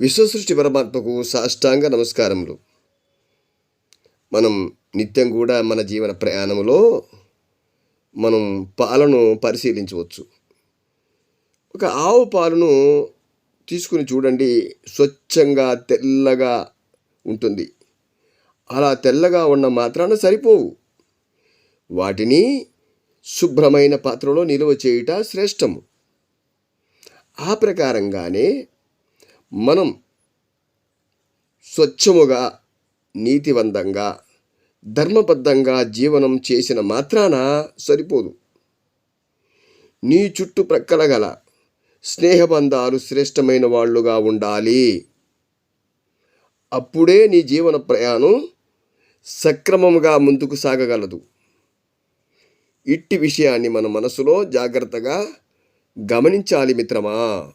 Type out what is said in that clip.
విశ్వసృష్టి పరమాత్మకు సాష్టాంగ నమస్కారములు. మనం నిత్యం కూడా మన జీవన ప్రయాణంలో మనం పాలను పరిశీలించవచ్చు. ఒక ఆవు పాలను తీసుకుని చూడండి స్వచ్ఛంగా తెల్లగా ఉంటుంది. అలా తెల్లగా ఉన్న మాత్రాన సరిపోవు. వాటిని శుభ్రమైన పాత్రలో నిల్వ చేయుట శ్రేష్టము. ఆ ప్రకారంగానే మనం స్వచ్ఛముగా నీతివంతంగా ధర్మబద్ధంగా జీవనం చేసిన మాత్రాన సరిపోదు. నీ చుట్టుప్రక్కల గల స్నేహబంధాలు శ్రేష్టమైన వాళ్ళుగా ఉండాలి. అప్పుడే నీ జీవన ప్రయాణం సక్రమముగా ముందుకు సాగగలదు. ఇట్టి విషయాన్ని మన మనసులో జాగ్రత్తగా గమనించాలి మిత్రమా.